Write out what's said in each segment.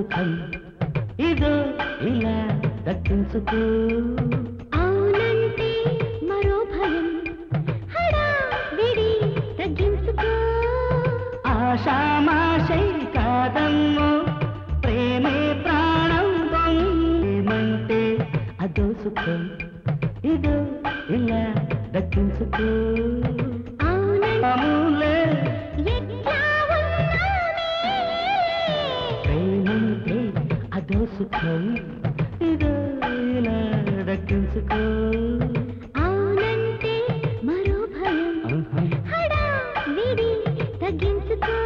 సుఖం. ఇదో ఇలా దక్కించుకో అవునంటే మరో భయం. హడావిడి తగ్గించుకో. ఆషామాషై కాదమ్మో ప్రేమే ప్రాణం ఏమంటే అదో సుఖం. ఇదో ఇలా దక్కించుకో అవునంటే అదో సుఖం ఇదో ఇలా దక్కించుకో. అవునంటే మరో భయం. హడావిడి తగ్గించుకో.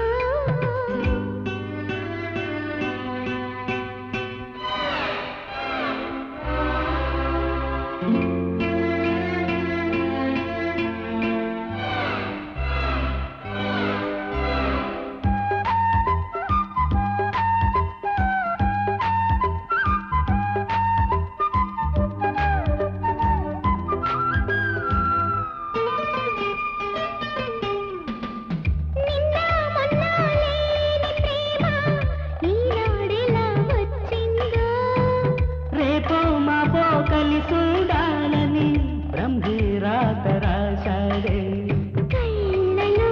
నిన్న కలిసుండాలని బ్రహ్మీరాత రాశాడే కళ్ళలో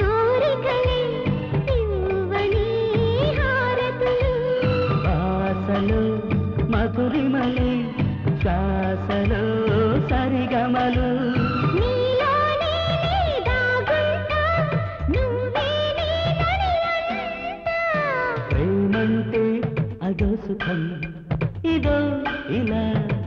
కోరికలే ఇవ్వని హారతులు. వాసలు మధురిమలే శ్వాసలో సరిగమలు.